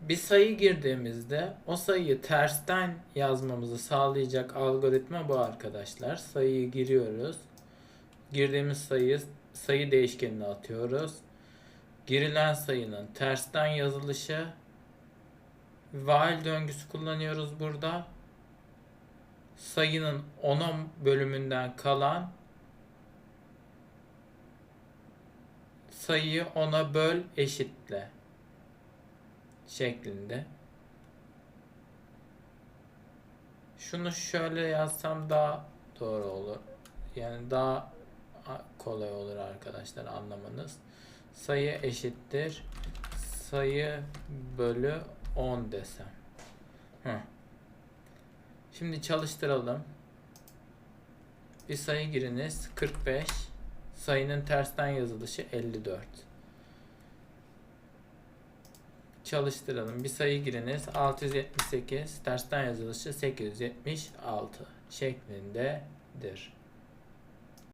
bir sayı girdiğimizde o sayıyı tersten yazmamızı sağlayacak algoritma bu arkadaşlar. Sayıyı giriyoruz. Girdiğimiz sayıyı sayı değişkenine atıyoruz. Girilen sayının tersten yazılışı while döngüsü kullanıyoruz burada. Sayının 10'a bölümünden kalan sayıyı 10'a böl eşitle şeklinde. Şunu şöyle yazsam daha doğru olur. Yani daha kolay olur arkadaşlar anlamanız. Sayı eşittir. Sayı bölü 10 desem. Hı. Şimdi çalıştıralım. Bir sayı giriniz 45. Sayının tersten yazılışı 54. Çalıştıralım. Bir sayı giriniz 678. Tersten yazılışı 876 şeklindedir.